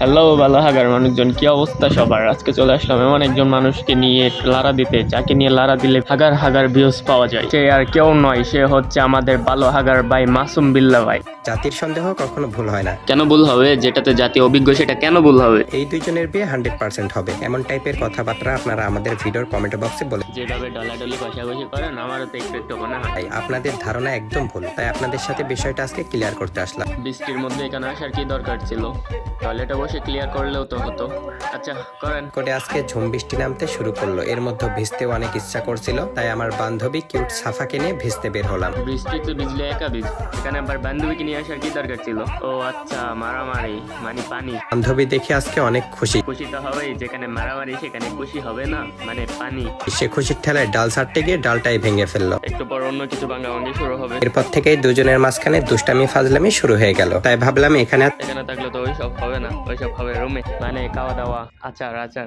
Hello ভালো হাগার মানুষজন, কি অবস্থা সবার? আজকে চলে আসলাম এমন একজন মানুষকে নিয়ে লারা দিতে, যাকে নিয়ে লারা দিলে হাগার হাগার ভিউজ পাওয়া যায়। সে আর কেউ নয়, সে হচ্ছে আমাদের ভালো হাগার ভাই মাসুম বিল্লা ভাই। জাতির সন্দেহ কখনো ভুল হয় না। কেন ভুল হবে? যেটাতে জাতি অভিজ্ঞ সেটা কেন ভুল হবে? এই দুইজনের বিয়ে হান্ড্রেড পার্সেন্ট হবে। এমন টাইপের কথাবার্তা আপনারা আমাদের ভিডিওর কমেন্ট বক্সে বলে যেভাবে ডলাডলি কষাকষি করেন আমারও তো একটু একটু মনে হয়। আপনাদের ধারণা একদম ভুল। তাই আপনাদের সাথে বিষয়টা আজকে ক্লিয়ার করতে আসলাম। বৃষ্টির মধ্যে এখানে আসার কি দরকার ছিল? টয়লেটে বসে ক্লিয়ার করলেও তো হতো। আচ্ছা করেন। করে আজকে ঝুম বৃষ্টি নামতে শুরু করল। এর মধ্যে ভিজতেও অনেক ইচ্ছা করছিল। তাই আমার বান্ধবী কিউট সাফাকে নিয়ে ভিজতে বের হলাম। বৃষ্টিতে ভিজলে একা ভিজ। এখানে আবার বান্ধবীকে নিয়ে আসার কি দরকার ছিল? ও আচ্ছা মারামারি মানে পানি। বান্ধবী দেখে আজকে অনেক খুশি। খুশি তো হবেই যেখানে মারামারি সেখানে খুশি হবে না মানে পানি। সে খুশির ঠেলায় ডাল ছাড়তে গিয়ে ডালটাই ভেঙে ফেলল। একটু পর অন্য কিছু ভাঙাভাঙি শুরু হবে। এরপর থেকেই দুজনের মাঝখানে দুষ্টামি ফাজলামি শুরু হয়ে গেল। তাই ভাবলাম এখানে আর এখানে থাকলে তো ওইসব হবে না ওইসব হবে রুমে মানে খাওয়া দাওয়া আচার আচার।